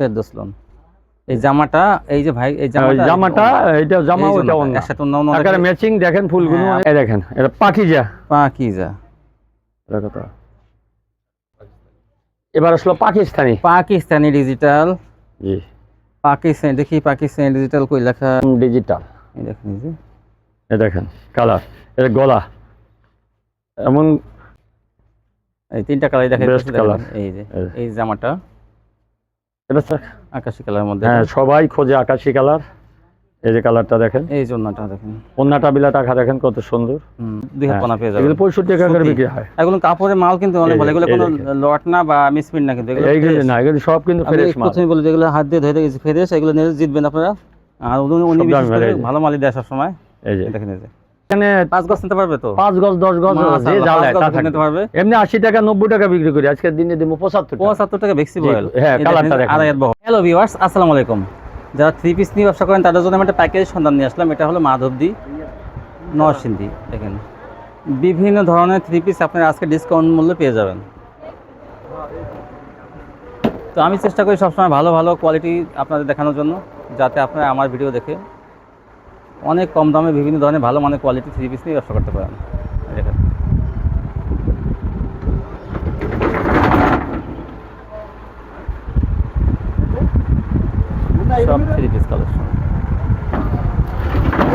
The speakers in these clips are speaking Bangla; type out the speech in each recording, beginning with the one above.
ফেরদৌস লোন। এই জামাটা এই যে ভাই এই জামাটা এটা জামা ওটা অন্য। একসাথে অন্য অন্য আকারে ম্যাচিং দেখেন ফুলগুলো। হ্যাঁ। এই দেখেন এটা পাখিজা পাকিজা। দেখো তো এবার আসলো পাকিস্তানি। পাকিস্তানি ডিজিটাল জি। পাকিস্তানি দেখি পাকিস্তানি ডিজিটাল কই লেখা? ডিজিটাল এই দেখেন যে। এই দেখেন কালার এটা গলা। এমন এই তিনটা কালার দেখা Best এই যে। এই জামাটা। এটা তো- আকাশি কালারের মধ্যে হ্যাঁ সবাই খোঁজে আকাশি কালার। এই যে কালারটা দেখেন। এই জন্যটা দেখেন। অন্যটা বিলা টাকা দেখেন কত সুন্দর। দুই হাত পানা পেয়ে যাবেন। এগুলো পঁয়ষট্টি টাকা করে বিক্রি হয়। এগুলো কাপড়ের মাল কিন্তু অনেক ভালো। এগুলো কোনো লট না বা মিসপ্রিন্ট না কিন্তু এগুলো না এগুলো সব কিন্তু ফ্রেশ মাল। প্রথমে বলে যেগুলো হাত দিয়ে ধরে গেছি ফ্রেশ এগুলো নিয়ে জিতবেন আপনারা। আর উনি। ভালো মালই দেয় সবসময়। এই যে। দেখেন এই যে। এখানে গজ নিতে পারবে তো? গজ দশ গজ যে যা পাঁচ তা নিতে পারবে। এমনি আশি টাকা নব্বই টাকা বিক্রি করি আজকের দিনে দিব টাকা। পঁচাত্তর টাকা ভেক্সি বয়েল হ্যাঁ, কালারটা দেখেন। হ্যালো ভিউয়ার্স আসসালামু আলাইকুম। যারা থ্রি পিস নিয়ে ব্যবসা করেন তাদের জন্য আমি একটা প্যাকেজ সন্ধান নিয়ে আসলাম। এটা হলো মাধবদি নরসিংদী দেখেন। বিভিন্ন ধরনের থ্রি পিস আপনারা আজকে ডিসকাউন্ট মূল্যে পেয়ে যাবেন। তো আমি চেষ্টা করি সবসময় ভালো ভালো কোয়ালিটি আপনাদের দেখানোর জন্য যাতে আপনারা আমার ভিডিও দেখে অনেক কম দামে বিভিন্ন ধরনের ভালো মানের কোয়ালিটি থ্রি পিস নিয়ে ব্যবসা করতে পারেন। থ্রি পিস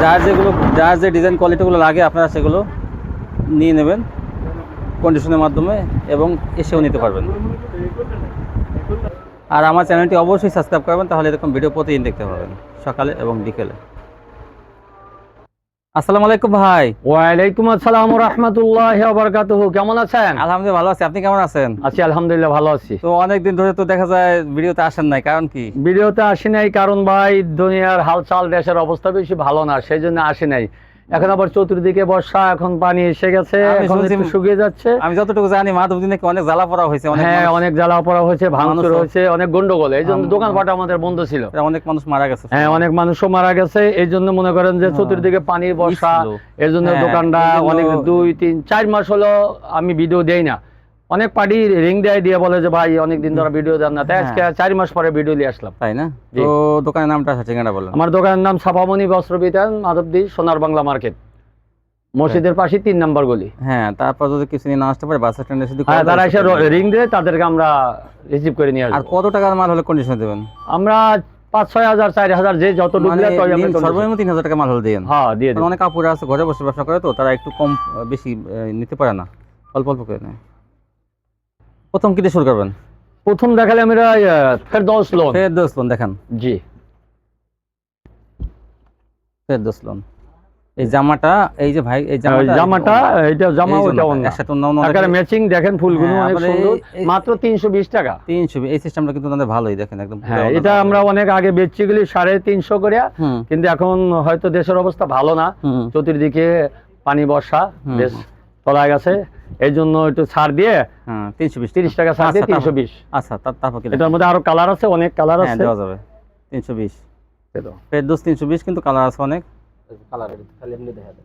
যার যেগুলো, যার যে ডিজাইন কোয়ালিটিগুলো লাগে আপনারা সেগুলো নিয়ে নেবেন কন্ডিশনের মাধ্যমে এবং এসেও নিতে পারবেন। আর আমার চ্যানেলটি অবশ্যই সাবস্ক্রাইব করবেন, তাহলে এরকম ভিডিও প্রতিদিন দেখতে পাবেন, সকালে এবং বিকেলে। আসসালামু আলাইকুম ভাই। ওয়ালাইকুম আসসালাম রহমতুল্লাহ বারকাতুহু। কেমন আছেন? আলহামদুলিল্লাহ ভালো আছি। আপনি কেমন আছেন? আছি আলহামদুলিল্লাহ ভালো আছি। তো অনেকদিন ধরে তো দেখা যায় ভিডিওতে আসেন নাই কারণ কি? ভিডিওতে আসি নাই কারণ ভাই দুনিয়ার হালচাল দেশের অবস্থা বেশি ভালো না সেই জন্য আসি নাই। এখন আবার চতুর্দিকে বর্ষা এখন পানি এসে গেছে এখন শুকিয়ে যাচ্ছে। আমি যতটুকু জানি মাধবদী নাকি অনেক জ্বালা পড়া হয়েছে অনেক হ্যাঁ অনেক জ্বালা পড়া হয়েছে ভাঙচুর হয়েছে অনেক গন্ডগোল। এই জন্য দোকান দোকানপাট আমাদের বন্ধ ছিল। অনেক মানুষ মারা গেছে। হ্যাঁ অনেক মানুষও মারা গেছে। এই জন্য মনে করেন যে হ্যাঁ। চতুর্দিকে পানির বর্ষা এই এর জন্য হ্যাঁ, দোকানটা অনেক দুই তিন চার মাস হলো আমি ভিডিও দেই না। অনেক পার্টি রিং দেয় দিয়ে বলে যে ভাই অনেক দিন ধরে ভিডিও দেন না। তাই আজকে হ্যাঁ। চার মাস পরে ভিডিও নিয়ে আসলাম। তাই না? তো দোকানের নামটা আছে ঠিকানা বলেন। আমার দোকানের নাম সাফামণি বস্ত্র বিতান মাধবদী সোনার বাংলা মার্কেট। মসজিদের পাশে তিন নাম্বার গলি। হ্যাঁ তারপর যদি কিছু নিয়ে না আসতে পারে বাস স্ট্যান্ডে শুধু হ্যাঁ তারা এসে রিং দিয়ে। তাদেরকে আমরা রিসিভ করে নিয়ে আর কত টাকার মাল হলে কন্ডিশন দেবেন? আমরা পাঁচ ছয় হাজার চার হাজার যে যত মানে সর্বনিম্ন তিন হাজার টাকা মাল হলে দিন হ্যাঁ দিয়ে অনেক কাপড় আছে ঘরে বসে ব্যবসা করে তো তারা একটু কম বেশি নিতে পারে না। অল্প অল্প করে নেয়। প্রথম কি দিয়ে শুরু করবেন? প্রথম দেখালে আমরা ফেরদৌস লোন। ফের দোষ লোন দেখেন। জি। ফের দোষ লোন। এই জামাটা এই যে ভাই এই জামাটা জামাটা এটা জামা ওটা অন্য। একসাথে অন্য অন্য আকারে ম্যাচিং দেখেন ফুলগুলো হ্যাঁ, অনেক সুন্দর। মাত্র তিনশো বিশ টাকা। তিনশো এই সিস্টেমটা কিন্তু ভালোই দেখেন একদম হ্যাঁ এটা আমরা অনেক আগে বেচছি গেলি সাড়ে তিনশো করে কিন্তু এখন হয়তো দেশের অবস্থা ভালো না। চতুর্দিকে পানি বর্ষা বেশ। তলায় গেছে। এই জন্য একটু ছাড় দিয়ে হ্যাঁ তিনশো বিশ তিরিশ টাকা ছাড় দিয়ে আচ্ছা, তিনশো বিশ। আচ্ছা তার- তারপর এটার মধ্যে আরও কালার আছে অনেক কালার হ্যাঁ আছে। দেওয়া যাবে তিনশো বিশ। ফেরদোস তিনশো বিশ কিন্তু কালার আছে অনেক।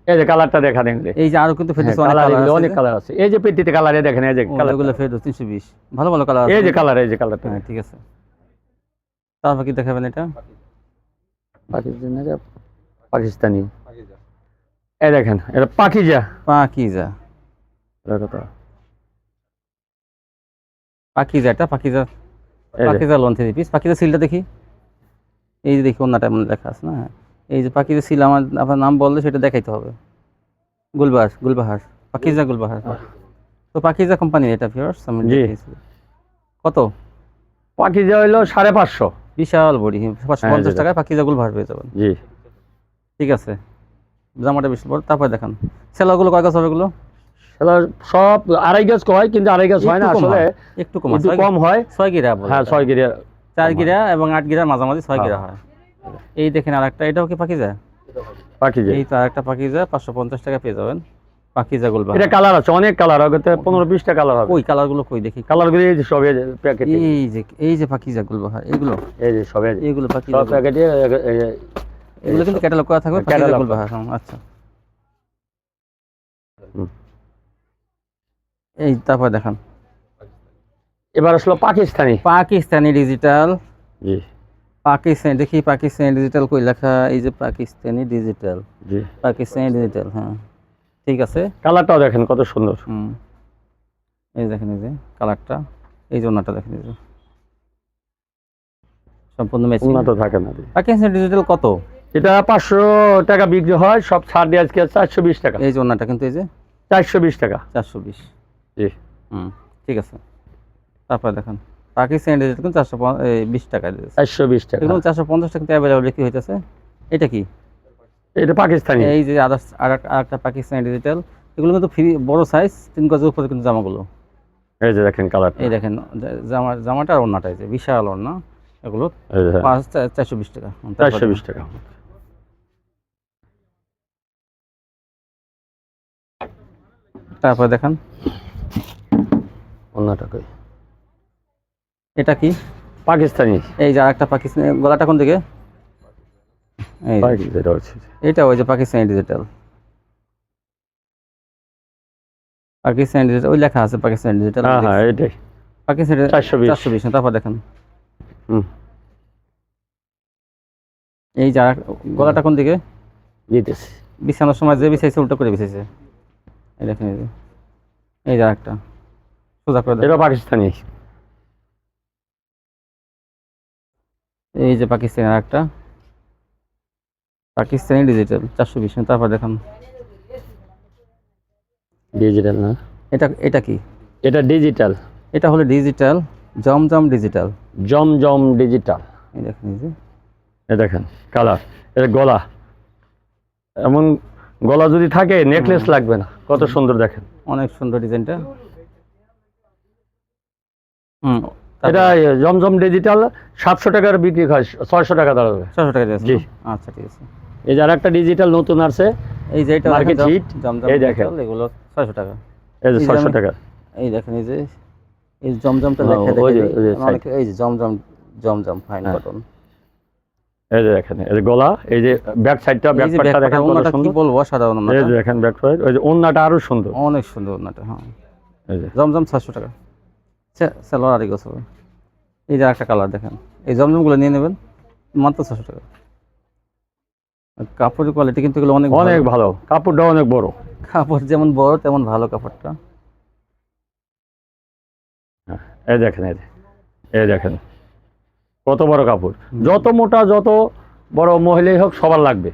এই যে কালারটা দেখা দেন এই যে আরও কিন্তু ফেরদোস অনেক কালার কালার আছে। এই যে পেটিতে কালারে দেখেন এই যে কালার এগুলো ফেরদোস তিনশো বিশ। ভালো ভালো কালার এই যে কালার এই যে কালারটা হ্যাঁ ঠিক আছে। তারপর কি দেখাবেন এটা? পাকিস্তানি। পাকিস্তানি এই দেখেন এটা পাখিজা পাকিজা। পাকিজা এটা পাকিজা এই যে, Pakiza lawn three piece Pakiza সিলটা দেখি? এই যে দেখি অন্যটা এমন লেখা আছে না? এই যে পাকিজা সিল আমার আপনার নাম বললে সেটা দেখাইতে হবে। পাকিজা তো পাকিজা কোম্পানি এটা আমি কত? পাখিজা হইল সাড়ে পাঁচশো। বিশাল বড়ি পাঁচশো হ্যাঁ, পঞ্চাশ টাকায় পাকিজা পেয়ে যাবেন। জি। ঠিক আছে। জামাটা বেশি বড় তারপরে দেখান। সেলাগুলো কয় গাছ হবে এগুলো? সব আড়াই গাছ হয় কিন্তু আড়াই গাছ হয় না আসলে একটু কম হয়। একটু কম হয়। ছয় গিরা হ্যাঁ ছয় গিরিয়া চার গিরা এবং আট গিরার মাঝামাঝি ছয় গিরা হয়। এই দেখেন আর একটা এটাও কি পাকিজা পাখিজা এই তো আর একটা পাকিজা পাঁচশো পঞ্চাশ টাকা পেয়ে যাবেন। পাকিজা গুলবা এটা কালার আছে অনেক কালার হবে পনেরো বিশটা কালার হবে। ওই কালারগুলো কই দেখি। কালার গুলি এই যে সব প্যাকেট এই যে এই যে পাকিজা গুলবা এগুলো? এই যে সব এইগুলো পাকিজা সব প্যাকেটে এগুলো কিন্তু ক্যাটালগ করা থাকবে Catalog গুলবা আচ্ছা। হুম। এই তারপর দেখান। এবার আসলো পাকিস্তানি। পাকিস্তানি ডিজিটাল জি। পাকিস্তান দেখি পাকিস্তানি ডিজিটাল কই লেখা? এই যে পাকিস্তানি ডিজিটাল জি। পাকিস্তানি ডিজিটাল হ্যাঁ। ঠিক আছে? কালারটাও দেখেন কত সুন্দর। হুম। এই দেখেন এই যে কালারটা। এই জন্যটা দেখেন এই যে। সম্পূর্ণ ম্যাচিং উন্নত থাকে না পাকিস্তানি ডিজিটাল কত? এটা পাঁচশো টাকা বিক্রি হয় সব ছাড় দিয়ে আজকে চারশো বিশ টাকা। এই জন্যটা কিন্তু এই যে। চারশো বিশ টাকা। চারশো বিশ। জি। হুম ঠিক আছে। তারপরে দেখেন পাকিস্তানি ডিজিটাল কিন্তু চারশো বিশ টাকা দিয়েছে। চারশো বিশ টাকা। এগুলো চারশো পঞ্চাশ টাকা অ্যাভেলেবল বিক্রি হইতেছে। এটা কি? এটা পাকিস্তানি। এই যে আদার্স আর এক- আর একটা পাকিস্তানি ডিজিটাল এগুলো কিন্তু ফ্রি বড় সাইজ তিন গজের উপরে কিন্তু জামাগুলো। এই যে দেখেন কালার এই দেখেন জামা জামাটা আর ওড়নাটা এই যে বিশাল ওড়না এগুলো পাঁচ চারশো বিশ টাকা। চারশো বিশ টাকা। তারপরে দেখেন অন্য এটা কি? পাকিস্তানি। এই যে আরেকটা পাকিস্তানি গলাটা কোন দিকে? এটা ওই যে পাকিস্তানি ডিজিটাল পাকিস্তানি ডিজিটাল ওই লেখা আছে পাকিস্তানি ডিজিটাল হ্যাঁ হ্যাঁ এটাই। পাকিস্তানি চারশো বিশ। তারপর দেখেন। হুম। এই যে গলাটা কোন দিকে? দিতেছি বিছানোর সময় যে বিছাইছে উল্টো করে বিছাইছে। এই দেখেন এই যে। এই যে আরেকটা। সোজা করে দেন। এটা পাকিস্তানি। এই যে পাকিস্তানি আরেকটা পাকিস্তানি ডিজিটাল চারশো বিশ তারপর দেখেন। ডিজিটাল না? এটা এটা কি? এটা ডিজিটাল এটা হলো ডিজিটাল জমজম ডিজিটাল জম জম ডিজিটাল এই দেখেন এই দেখেন কালার এটা গলা। এমন গলা যদি থাকে নেকলেস লাগবে না। কত সুন্দর দেখেন। অনেক সুন্দর ডিজাইনটা এটা জমজম ডিজিটাল সাতশো টাকার বিক্রি হয় ছয়শো টাকা দাঁড়াবে। ছশো টাকা জি। আচ্ছা ঠিক আছে। এই যে আর একটা ডিজিটাল নতুন আসছে এই যে এটা দেখেন, hit, জমজম এই দেখেন। এগুলো ছয়শো টাকা। এই যে ছয়শো টাকা। এই দেখেন এই যে এই জমজমটা দেখে দেখে অনেক এই যে জমজম জমজম ফাইন হ্যাঁ। কটন এই যে দেখেন এই যে গলা এই যে ব্যাক সাইডটা ব্যাক পার্টটা দেখেন কত কি বলব? সাধারণ এই যে দেখেন ব্যাক সাইড ওই যে ওন্নাটা আরও সুন্দর। অনেক সুন্দর ওনাটা হ্যাঁ। এই যে। জমজম ছশো টাকা। স্যালোয়ার আড়াই গেছে এই যে একটা কালার দেখেন। এই জমজমগুলো নিয়ে নেবেন মাত্র ছশো টাকা। কাপড়ের কোয়ালিটি কিন্তু এগুলো অনেক অনেক ভালো। কাপড়টা অনেক বড়। কাপড় যেমন বড় তেমন ভালো কাপড়টা। এই দেখেন এই এই দেখেন। কত বড় কাপড়। যত মোটা যত বড় মহিলাই হোক সবার লাগবে।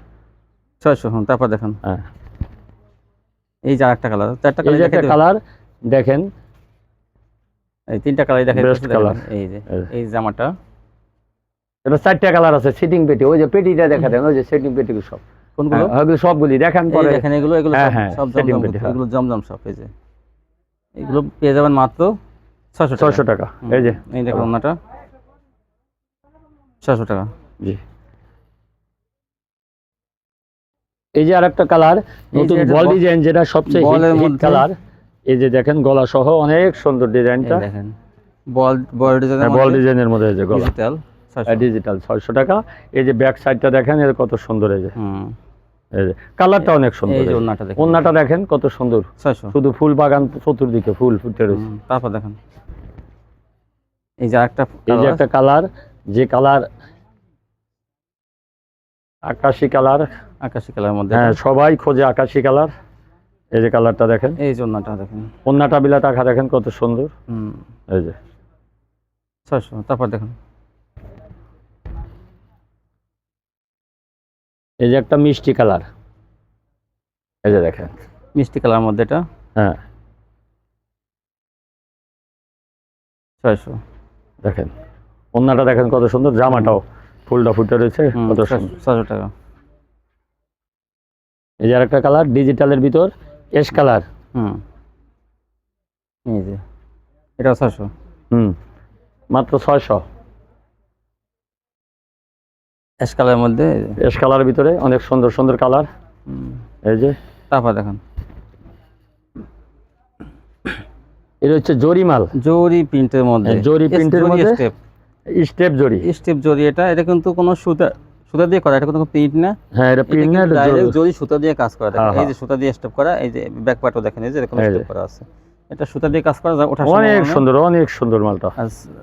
ছয়শো হ্যাঁ তারপর দেখেন। হ্যাঁ। এই যে আরেকটা কালার চারটা কালার দেখেন এই তিনটা কালার দেখেন এই যে এই জামাটা। এটা চারটা কালার আছে সিটিং পেটি ওই যে পেটিটা দেখা দেন ওই যে সিটিং পেটি সব। কোনগুলো? হ্যাঁ, ওগুলো সবগুলি দেখান পরে। দেখেন এগুলো এগুলো হ্যাঁ, সব- হ্যাঁ, জমজম। এগুলো জমজম সব এই যে। এগুলো পেয়ে যাবেন মাত্র ছয়শো টাকা। ছয়শো টাকা এই যে। এই দেখুন ওনাটা। ছয়শো টাকা। জি। এই যে আরেকটা কালার নতুন বল- ডিজাইন যেটা সবচেয়ে হিট কালার এই যে দেখেন গলা সহ অনেক সুন্দর ডিজাইনটা। দেখেন বল বল ডিজাইনের বল ডিজাইনের মধ্যে এই যে গলা। ডিজিটাল ডিজিটাল ছয়শো টাকা। এই যে ব্যাক সাইডটা দেখেন এর কত সুন্দর এই যে। কালারটা অনেক সুন্দর ওন্নাটা দেখেন। কত সুন্দর। শুধু ফুল বাগান চতুর্দিকে ফুল ফুটে রয়েছে। তারপর দেখেন। এই যে একটা এই যে একটা কালার যে কালার আকাশি কালার আকাশি কালার মধ্যে। হ্যাঁ সবাই খোঁজে আকাশি কালার এই যে কালারটা দেখেন। এই যে ওনাটা দেখেন। ওন্নাটা বিলা টাকা দেখেন কত সুন্দর। হুম। এই যে। ছয়শো তারপর দেখেন। এই যে একটা মিষ্টি কালার। এই যে দেখেন। মিষ্টি কালার মধ্যে এটা? হ্যাঁ। ছয়শো দেখেন। ওন্নাটা দেখেন কত সুন্দর। জামাটাও ফুলটা ফুটে রয়েছে কত সুন্দর। ছয়শো টাকা। এই যে আরেকটা কালার ডিজিটালের ভিতর। S colour. হুম। এই যে ছয়শো। হুম মাত্র ছয়শো। অ্যাশ কালারের মধ্যে এস কালার ভিতরে অনেক সুন্দর সুন্দর কালার। এই যে। তারপর দেখেন। এটা হচ্ছে জরি মাল। জরি প্রিন্টের মধ্যে। জরি প্রিন্টের মধ্যে স্টেপ। স্টেপ জরি। স্টেপ জরি এটা এটা কিন্তু কোনো সুতা সুতা দিয়ে করা এটা কিন্তু প্রিন্ট না? হ্যাঁ এটা এটা প্রিন্ট কিন্তু direct জরি সুতা দিয়ে কাজ করা হ্যাঁ, এই যে সুতা দিয়ে স্টেপ করা এই যে ব্যাক পার্টও দেখেন এই যে এরকম যে। স্টেপ করা আছে। এটা সুতা দিয়ে কাজ করা যায় ওঠা অনেক সুন্দর অনেক সুন্দর মালটা।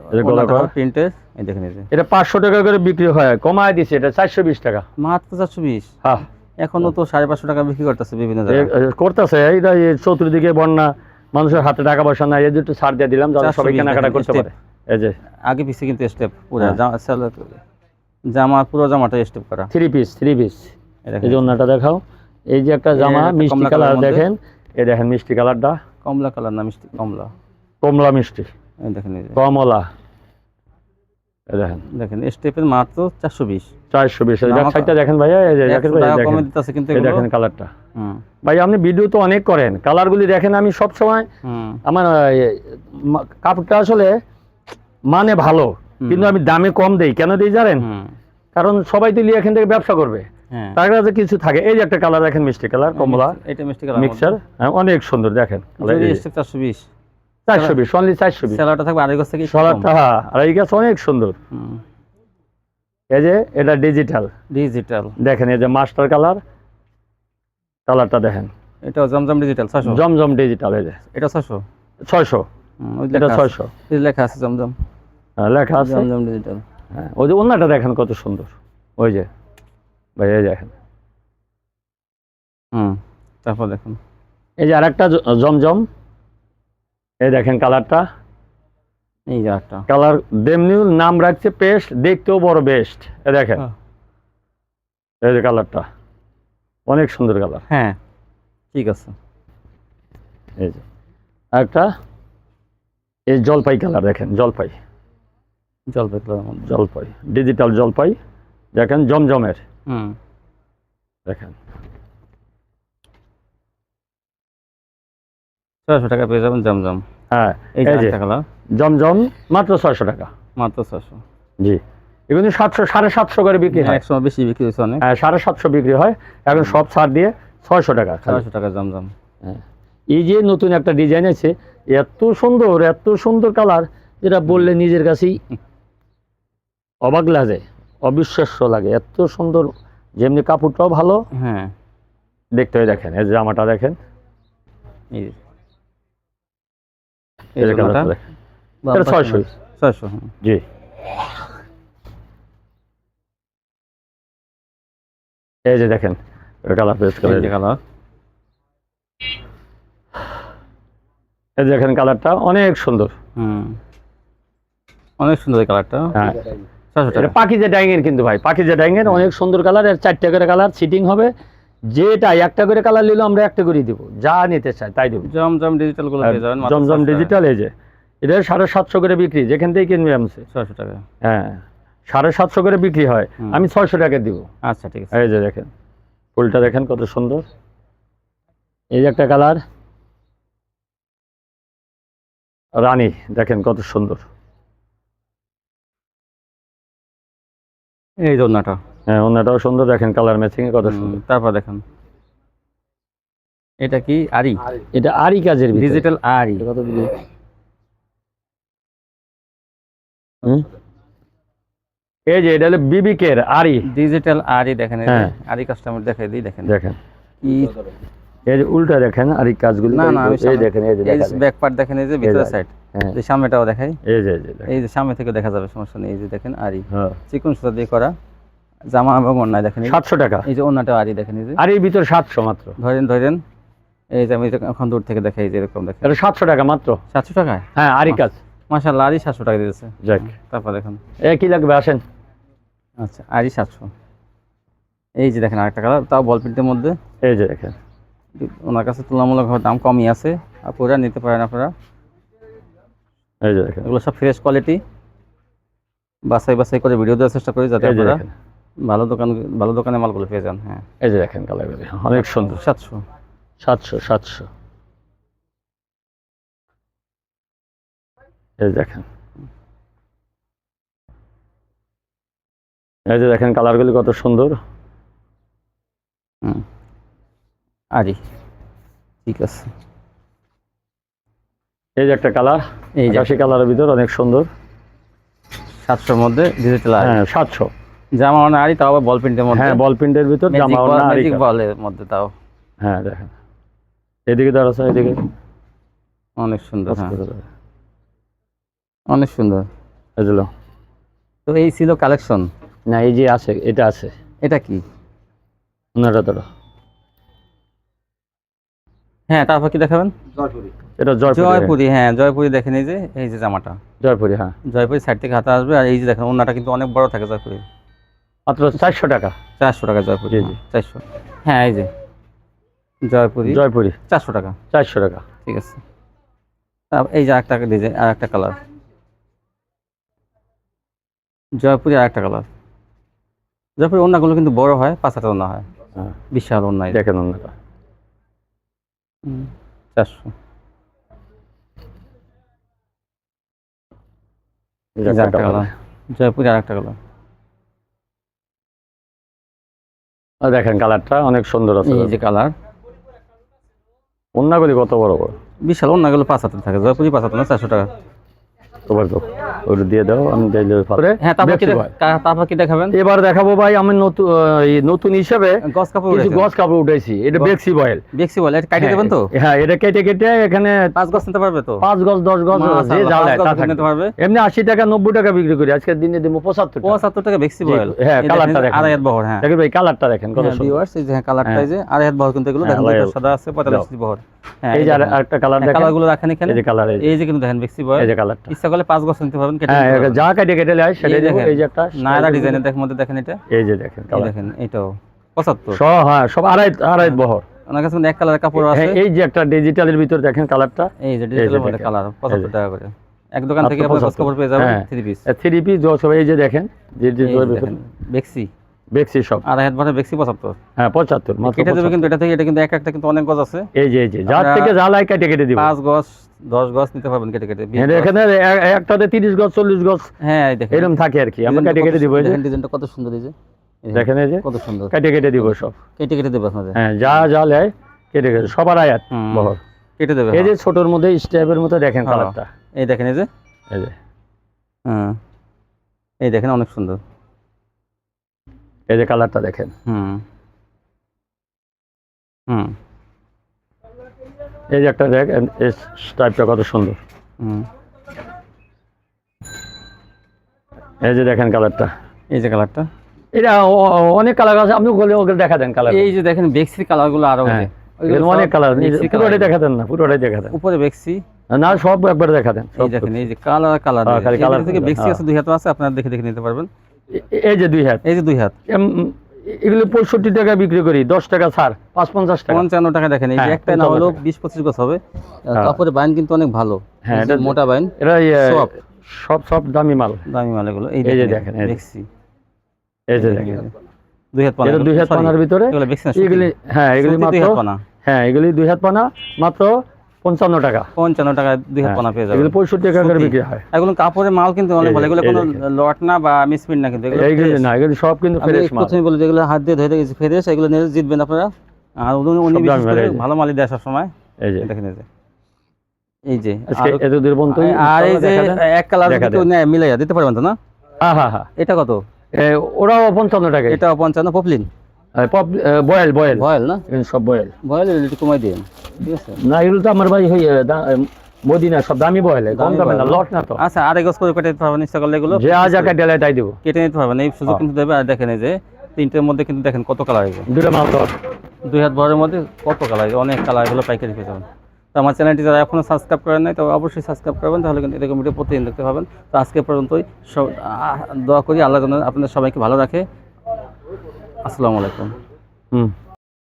এই যে গলাটা। প্রিন্টের এই দেখেন এই যে। এটা পাঁচশো টাকা করে বিক্রি হয় কমায় দিছে এটা চারশো বিশ টাকা। মাত্র চারশো বিশ? হ্যাঁ এখনও তো সাড়ে পাঁচশো টাকা বিক্রি করতেছে বিভিন্ন জায়গায়। করতেছে এইটা এই চতুর্দিকে বন্যা মানুষের হাতে টাকা পয়সা নাই এই যে একটু ছাড় দিয়ে দিলাম যাতে সবাই কেনাকাটা করতে পারে। এই যে। আগে পিছে কিন্তু স্টেপ পুরো হ্যাঁ। জামা পুরো জামাটা স্টেপ করা। থ্রি পিস থ্রি পিস এই অন্যটা দেখাও। এই যে একটা জামা মিষ্টি কালার দেখেন। এই দেখেন মিষ্টি কালারটা। কমলা কালার না মিষ্টি কমলা। কমলা মিষ্টি। এই দেখেন। কমলা। দেখেন। দেখেন স্টেপের মাত্র চারশো বিশ। চারশো বিশ। দেখেন ভাইয়া কিন্তু দেখেন কালারটা। হুম। ভাই আপনি ভিডিও তো অনেক করেন। কালারগুলি দেখেন আমি সব সময় আমার কাপড়টা আসলে মানে ভালো। কিন্তু আমি দামে কম দেই। কেন দিই জানেন? কারণ সবাই তো এখান থেকে ব্যবসা করবে। হ্যাঁ। তার কাছে কিছু থাকে। এই যে একটা কালার দেখেন মিষ্টি কালার কমলা। এটা মিষ্টি কালার মিক্সার হ্যাঁ অনেক সুন্দর দেখেন। চারশো বিশ। চারশো বিশ অনলি চারশো বিশ। স্যালাডটা থাকবে আড়াই গজ থেকে হ্যাঁ আর এই গাছ অনেক সুন্দর। এই যে এটা ডিজিটাল ডিজিটাল দেখেন এই যে মাস্টার কালার কালারটা দেখেন। এটাও জমজম ডিজিটাল ছশো জমজম ডিজিটাল এই যে। এটা ছশো ছয়শো। এটা ছয়শো। লেখা আছে জমজম। হ্যাঁ, লেখা আছে। জমজম ডিজিটাল হ্যাঁ ওই যে অন্যটা দেখেন কত সুন্দর। ওই যে ভাই এই দেখেন। হুম তারপর দেখুন। এই যে আরেকটা জমজম। এই দেখেন কালারটা। এই যে একটা কালার দেমনিও নাম রাখছে পেস্ট দেখতেও বড় বেস্ট। এ দেখেন। হ্যাঁ। এই যে কালারটা। অনেক সুন্দর কালার। হ্যাঁ ঠিক আছে। এই যে। আরেকটা। এই জলপাই কালার দেখেন জলপাই। জলপাই জলপাই ডিজিটাল জলপাই দেখেন জমজমের। হুম। দেখেন। ছয়শো টাকা পেয়ে যাবেন জমজম। হ্যাঁ এই যে জমজম মাত্র ছয়শো টাকা। মাত্র ছয়শো। জি। এগুলো সাতশো সাড়ে সাতশো করে বিক্রি হয়। একশো বেশি বিক্রি হয়েছে অনেক। হ্যাঁ সাড়ে সাতশো বিক্রি হয়। এখন সব ছাড় দিয়ে ছয়শো টাকা। ছয়শো টাকা জমজম। হ্যাঁ। এই যে নতুন একটা ডিজাইন আছে এত সুন্দর এত সুন্দর কালার যেটা বললে নিজের কাছেই অবাক লাগে অবিশ্বাস্য লাগে। এত সুন্দর যেমনি কাপড়টাও ভালো। হ্যাঁ। দেখতে হয় দেখেন এই জামাটা দেখেন। ছয়শো। ছয়শো জি। এই যে দেখেন কালার পেস্ট কালার কালার। এই দেখেন কালারটা অনেক সুন্দর। হুম। অনেক সুন্দর কালারটা। হ্যাঁ। এটা পাখিজা ডাইংয়ের কিন্তু ভাই পাখিজা ডাইংয়ের অনেক সুন্দর কালারের চারটে করে কালার সিটিং হবে। যেটা একটা করে কালার নিলে আমরা একটা করে দিব। যা নিতে চাই তাই দেবো। জমজম ডিজিটালগুলো পেয়ে যাবেন জমজম ডিজিটাল এই যে। এটা সাড়ে সাতশো করে বিক্রি যেখান থেকে কিনবে আমছে ছয়শো টাকা। হ্যাঁ সাড়ে সাতশো করে বিক্রি হয় আমি ছয়শো টাকা দিব। আচ্ছা ঠিক আছে। এই যে দেখেন ফুলটা দেখেন কত সুন্দর। এই যে একটা কালার রানী দেখেন কত সুন্দর। এই জন্যটা হ্যাঁ অন্যটাও সুন্দর দেখেন কালার ম্যাচিং কত হুম, সুন্দর। তারপর দেখুন। এটা কি আরি? এটা আরই কাজের ডিজিটাল আরি। কত দিলি? এই যে এটা হলো বিবিকের আরি। ডিজিটাল আরি দেখেন যে, হ্যাঁ। আরি কাস্টমার দেখাই দিই দেখেন। দেখেন। কি এই যে উল্টা দেখেন আরি কাজগুলি না না এই দেখেন এই যে দেখা ব্যাক পার্ট দেখেন এই যে ভিতরে সাইড হ্যাঁ যে সামনেটাও দেখাই এই যে এই যে দেখেন। এই যে সামনে থেকে দেখা যাবে সমস্যা নেই এই যে দেখেন আরি হ্যাঁ চিকন সুতা দিয়ে করা জামা এবং অন্যায় দেখেন এই সাতশো টাকা এই যে অন্যটাও আরি দেখেন এই যে আর এই ভিতর সাতশো মাত্র ধরেন ধরেন এই যে আমি এখন দূর থেকে দেখাই এই যে এরকম দেখেন এটা সাতশো টাকা মাত্র সাতশো টাকায় হ্যাঁ আরি কাজ মাসাল্লাহ আরি সাতশো টাকা দিয়েছে যাক তারপর দেখুন এ কি লাগবে আসেন আচ্ছা আরি সাতশো এই যে দেখেন আরেকটা কালার তাও বল প্রিন্টের মধ্যে এই যে দেখেন ওনার কাছে তুলনামূলকভাবে দাম কমই আছে। আপনারা নিতে পারেন আপনারা। এই যে দেখেন। এগুলো সব ফ্রেশ কোয়ালিটি বাছাই বাছাই করে ভিডিও দেওয়ার চেষ্টা করি যাতে আপনারা ভালো দোকান ভালো দোকানে মালগুলো পেয়ে যান হ্যাঁ। এই যে দেখেন কালার অনেক সুন্দর। সাতশো। সাতশো সাতশো। এই দেখেন। এই যে দেখেন কালারগুলি কত সুন্দর। হুম। আরি ঠিক আছে। এই যে একটা কালার এই যে আকাশি কালারের ভিতর অনেক সুন্দর। সাতশোর মধ্যে ডিজিটাল হ্যাঁ সাতশো। জামা মানে আরি তাও আবার বল প্রিন্টের মধ্যে। হ্যাঁ বল প্রিন্টের ভিতর জামা ওড়না আরি বলের মধ্যে তাও। হ্যাঁ দেখেন। এদিকে দাঁড়াচ্ছে এদিকে। অনেক সুন্দর হ্যাঁ। অনেক সুন্দর। বুঝলো তো এই ছিল কালেকশন না এই যে আছে এটা আছে। এটা কি? ওনারা ধরো। হ্যাঁ তারপর কি দেখাবেন? এটা জয়পুরি। জয়পুরি হ্যাঁ জয়পুরি দেখেন এই যে এই যে জামাটা। জয়পুরি হ্যাঁ। জয়পুরি সাইড থেকে হাতে আসবে আর এই যে দেখেন ওনাটা কিন্তু অনেক বড় থাকে জয়পুরি। মাত্র চারশো টাকা। চারশো টাকা জয়পুরি জি, জি। চারশো। হ্যাঁ এই যে। জয়পুরি। জয়পুরি। চারশো টাকা। চারশো টাকা। ঠিক আছে। এই যে আরেকটা ডিজাইন আর একটা কালার। জয়পুরি আর একটা কালার। জয়পুরি ওনাগুলো কিন্তু বড় হয় পাঁচ হাজার ওনা হয়। হ্যাঁ। বিশাল এটা। দেখেন হুম, চারশো। জয়পুরি আর একটা কালার দেখেন কালারটা অনেক সুন্দর আছে। এই যে কালার। অন্যগুলি কত বড় বড়? বিশাল পাঁচ হাতে থাকে। জয়পুরি পাঁচ না চারশো টাকা। তোমার তো ওটা দিয়ে দাও আমি দিলে পারে হ্যাঁ তারপর কি দেখছি দেখ- ভাই। কা- তারপর কি দেখাবেন? এবার দেখাবো ভাই আমি নতুন নতুন হিসাবে গস কাপড় কিছু উঠেছে। গছ কাপড় উঠাইছি এটা বেক্সি বয়েল। দেখছি বলে এটা কাটিয়ে দেবেন তো? হ্যাঁ এটা কেটে কেটে এখানে পাঁচ গজ নিতে পারবে তো? পাঁচ গজ দশ গজ যে মাশাআল্লাহ, জ্বালায় তা নিতে পারবে। এমনি আশি টাকা নব্বই টাকা বিক্রি করি। আজকের দিনে দিব পঁচাত্তর পঁচাত্তর টাকা বেক্সি বয়েল। হ্যাঁ, কালারটা দেখেন, দেখেন। আড়াই হাত বহর হ্যাঁ। দেখেন ভাই কালারটা দেখেন কত হ্যাঁ, সুন্দর। viewers, এই যে হ্যাঁ কালারটা। এই যে আড়াই হাত বহর কিন্তু এগুলো দেখেন আড়াই দুইটা হাত। সাদা আছে পঁয়তাল্লিশ বহর। এই যে একটা কালার দেখেন কালারগুলো রাখেন এখানে এই যে কালার এই যে কিন্তু দেখেন বেক্সি বয়েল এই যে কালারটা ইচ্ছা করলে পাঁচ গজ নিতে পারবেন কেটে হ্যাঁ যা কেটে কেটে নেয় সেটা দেখেন, এই যে একটা নায়রা ডিজাইনের দেখ মধ্যে দেখেন এটা এই যে দেখেন কালার দেখেন এটাও পঁচাত্তর সব হ্যাঁ সব আড়াই আড়াই বহর ওনার কাছে এক কালারের কাপড় আছে হ্যাঁ, এই যে একটা ডিজিটালের ভিতর দেখেন কালারটা এই যে ডিজিটাল মধ্যে কালার পঁচাত্তর এই যে। টাকা করে এক দোকান থেকে গজ 75 কাপড় পেয়ে যাবেন হ্যাঁ। থ্রি পিস থ্রি পিস সব এই যে দেখেন যে যে বেক্সি বেক্সি সব আড়াই হাত ভরে বেক্সি পঁচাত্তর। হ্যাঁ পঁচাত্তর মাত্র কেটে দেবে কিন্তু এটা থেকে এটা কিন্তু এক একটা কিন্তু অনেক গজ আছে। এই যে এই যে যার থেকে কেটে কেটে দিব। পাঁচ গজ দশ গজ নিতে পারবেন কেটে কেটে হ্যাঁ। এখানে একটাতে তিরিশ গজ চল্লিশ গজ হ্যাঁ এই দেখেন। এরকম থাকে আর কি। আমরা কেটে কেটে দিব এই যে। দেখেন ডিজাইনটা কত সুন্দর এই যে। দেখেন এই যে। কত সুন্দর। কেটে কেটে দিব সব। কেটে কেটে দেবে আপনাদের। হ্যাঁ যা যা লেয় কেটে কেটে সবার আয়াত। বহর। কেটে দেবে এই যে হ্যাঁ। ছোটর মধ্যে স্টেপের মতো দেখেন হ্যাঁ। কালারটা এই দেখেন এই যে। এই যে। হ্যাঁ। এই দেখেন অনেক সুন্দর। এই যে কালারটা দেখেন। হুম। হুম। এই যে একটা দেখ এই টাইপটা কত সুন্দর। হুম। এই যে দেখেন কালারটা। এই যে কালারটা। এটা অনেক কালার আছে আপনি বলে ওকে দেখা দেন কালার। এই যে দেখেন বেক্সির কালারগুলো আরও হ্যাঁ। অনেক কালার পুরোটাই। দেখা দেন না পুরোটাই দেখা দেন। উপরে বেক্সি। না সব একবার দেখা দেন এই দেখেন এই যে কালার কালার হ্যাঁ, colour থেকে বেক্সি হ্যাঁ। আছে দুই হাত আছে আপনারা দেখে দেখে নিতে পারবেন। এই যে দুই হাত। এই যে দুই হাত। এগুলো পঁয়ষট্টি টাকা বিক্রি করি দশ টাকা ছাড় পাঁচ পঞ্চাশ টাকা। পঞ্চান্ন টাকা দেখেন এই হ্যাঁ, একটা না 55 হলেও টাকা। বিশ পঁচিশ গজ হবে। হ্যাঁ। কাপড়ের বাইন কিন্তু অনেক ভালো। হ্যাঁ, এটা- মোটা বাইন এটা সব। সব দামি মাল। দামি মাল এগুলো। এই যে দেখেন দেখেন, এই যে। দেখেন। দুই হাত পানা দুই হাত পানার ভিতরে এগুলো হ্যাঁ এগুলি মাত্র হ্যাঁ এগুলি দুই হাত পানা মাত্র পঞ্চান্ন টাকা। পঞ্চান্ন টাকা দুই হাত পেয়ে যাবেন। পঁয়ষট্টি টাকা করে বিক্রি হয়। এগুলো কাপড়ের মাল কিন্তু অনেক এই যে, ভালো। এগুলো কোনো লট না বা মিসপ্রিন্ট না কিন্তু। এগুলো না এগুলি সব কিন্তু ফ্রেশ মাল। প্রথমে বলি যেগুলো হাত দিয়ে ধরে গেছে ফ্রেশ এগুলো নিয়ে জিতবেন আপনারা। আর উনি উনি সব বিশেষ দামি মাল, করে এই যে। ভালো মালই দেয় সবসময়। এই যে। দেখেন এই যে। এই যে। এত দূর পর্যন্ত আর এই যে এক কালার মিলাইয়া। দিতে পারবেন তো না? হ্যাঁ হ্যাঁ হ্যাঁ এটা কত? ওরাও পঞ্চান্ন টাকা এটা পঞ্চান্ন। পপলিন? Boil boil. ভয়েল না? সব বয়েল। ভয়েল একটু কমাই দিন। ঠিক আছে? না এগুলো তো আমার ভাই হই মদিনা সব দামি বয়েল কম দামে না লট না তো। আচ্ছা আড়াই গজ করে কেটে নিতে পারবেন ইচ্ছা করলে এগুলো? যে আজ একা ডেলায় তাই দিব। কেটে নিতে পারবেন এই সুযোগ হ্যাঁ। কিন্তু দেবে আর দেখেন এই যে তিনটের মধ্যে কিন্তু দেখেন কত কালার আছে দুটো মাল দুই হাত বরের মধ্যে কত কালার অনেক কালার এগুলো পাইকারি পেয়ে যাবেন। তো আমার চ্যানেলটি যারা এখনও সাবস্ক্রাইব করেন নাই তো অবশ্যই সাবস্ক্রাইব করবেন তাহলে কিন্তু এরকম ভিডিও প্রতিদিন দেখতে পাবেন। তো আজকে পর্যন্তই সব দোয়া করি আল্লাহ যেন আপনাদের সবাইকে ভালো রাখে। আসসালামু আলাইকুম। হুম।